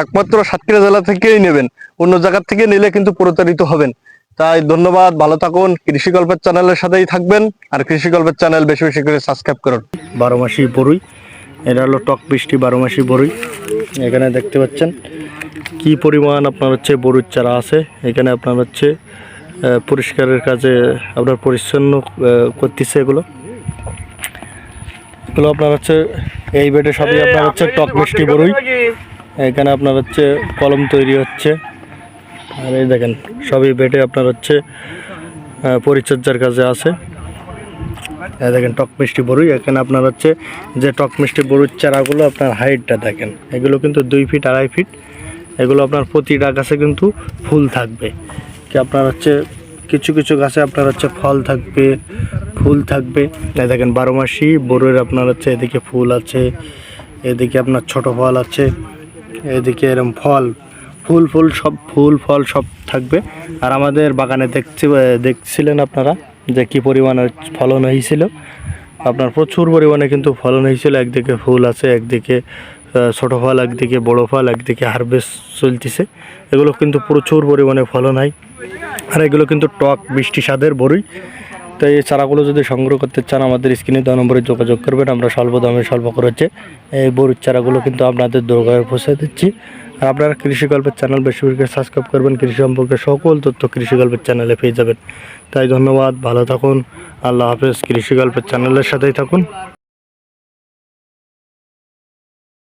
একমাত্র সাতক্ষীরা জেলা থেকেই নেবেন। অন্য জায়গা থেকে নিলে কিন্তু প্রতারিত হবেন। তাই ধন্যবাদ, ভালো থাকুন কৃষি গল্পের চ্যানেলের সাথেই থাকবেন আর কৃষি গল্পের চ্যানেল বেশি বেশি করে সাবস্ক্রাইব করুন। বারো মাসি বরুই, এটা হলো টক বৃষ্টি বারো মাসি বরুই। এখানে দেখতে পাচ্ছেন কি পরিমাণ আপনার হচ্ছে বরুর চারা আছে। এখানে আপনার হচ্ছে পরিষ্কারের কাজে আপনার পরিচ্ছন্ন করতেছে এগুলো। এগুলো আপনার হচ্ছে, এই বেডে সবই আপনার হচ্ছে টক মিষ্টি বরুই। এখানে আপনার হচ্ছে কলম তৈরি হচ্ছে। আর এই দেখেন, সবই বেটে আপনার হচ্ছে পরিচর্যার কাজে আছে। দেখেন, টক মিষ্টি বরুই। এখানে আপনার হচ্ছে যে টক মিষ্টি বরুর চারাগুলো আপনার হাইটটা দেখেন, এগুলো কিন্তু দুই ফিট, আড়াই ফিট। এগুলো আপনার প্রতিটা গাছে কিন্তু ফুল থাকবে। কি আপনার হচ্ছে, কিছু কিছু গাছে আপনার হচ্ছে ফল থাকবে, ফুল থাকবে। এই দেখেন, বারো মাসি বড়ের আপনার হচ্ছে এদিকে ফুল আছে, এদিকে আপনার ছোট ফল আছে। এদিকে এরকম ফল, ফুল ফুল সব, ফুল, ফল সব থাকবে। আর আমাদের বাগানে দেখছি দেখছিলেন আপনারা যে কি পরিমাণে ফলন হয়েছিল? আপনার প্রচুর পরিমাণে কিন্তু ফলন হয়েছিল। একদিকে ফুল আছে, একদিকে ছোটো ফল, একদিকে বড়ো ফল, একদিকে হারভেস্ট চলতেছে। এগুলো কিন্তু প্রচুর পরিমাণে ফলন হয়। আর এগুলো কিন্তু টক, মিষ্টি স্বাদের বড়ই। তো এই চারাগুলো যদি সংগ্রহ করতে চান, আমাদের স্ক্রিনে দেওয়া নম্বরে যোগাযোগ করবেন। আমরা স্বল্প দামে স্বল্প খরচে এই বরুর চারাগুলো কিন্তু আপনাদের দোরগায় পৌঁছে দিচ্ছি। আর আপনারা কৃষি গল্পের চ্যানেল বেশি বেশি করে সাবস্ক্রাইব করবেন। কৃষি সম্পর্কে সকল তথ্য কৃষি গল্পের চ্যানেলে পেয়ে যাবেন। তাই ধন্যবাদ, ভালো থাকুন। আল্লাহ হাফেজ, কৃষি গল্পের চ্যানেলের সাথেই থাকুন।